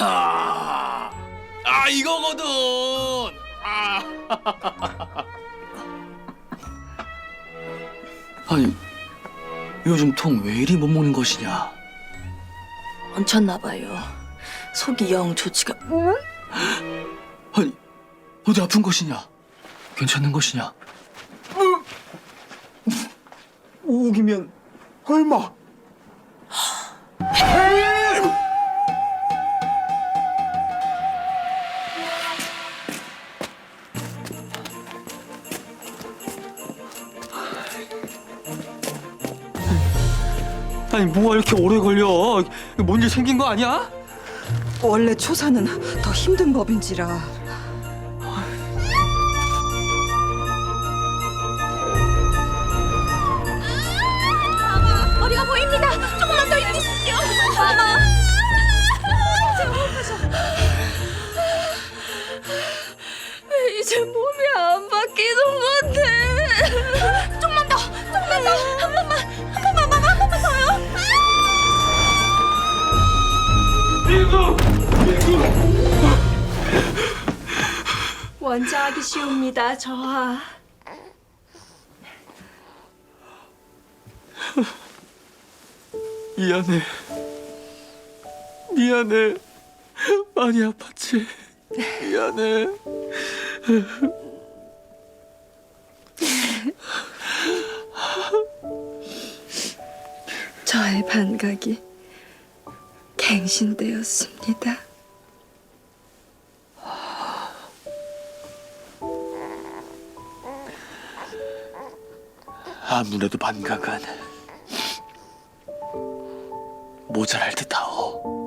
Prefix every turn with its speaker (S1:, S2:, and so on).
S1: 아, 아 이거거든. 아. 아니 요즘 통 왜 이리 못 먹는 것이냐?
S2: 얹혔나 봐요. 속이 영 좋지가.
S1: 아니 어디 아픈 것이냐? 괜찮은 것이냐?
S3: 오기면 얼마?
S1: 아니 뭐가 이렇게 오래 걸려? 뭔 일 생긴 거 아니야?
S4: 원래 초사는 더 힘든 법인지라
S2: 머리가 보입니다. 조금만 더 힘주십시오. 마마. 이제 몸이 안 바뀌는 건데. 원자하기 쉬웁니다, 저하.
S1: 미안해. 미안해. 많이 아팠지. 미안해.
S2: 저의 반각이 갱신되었습니다.
S1: 아무래도 반각은 모자랄 듯하오.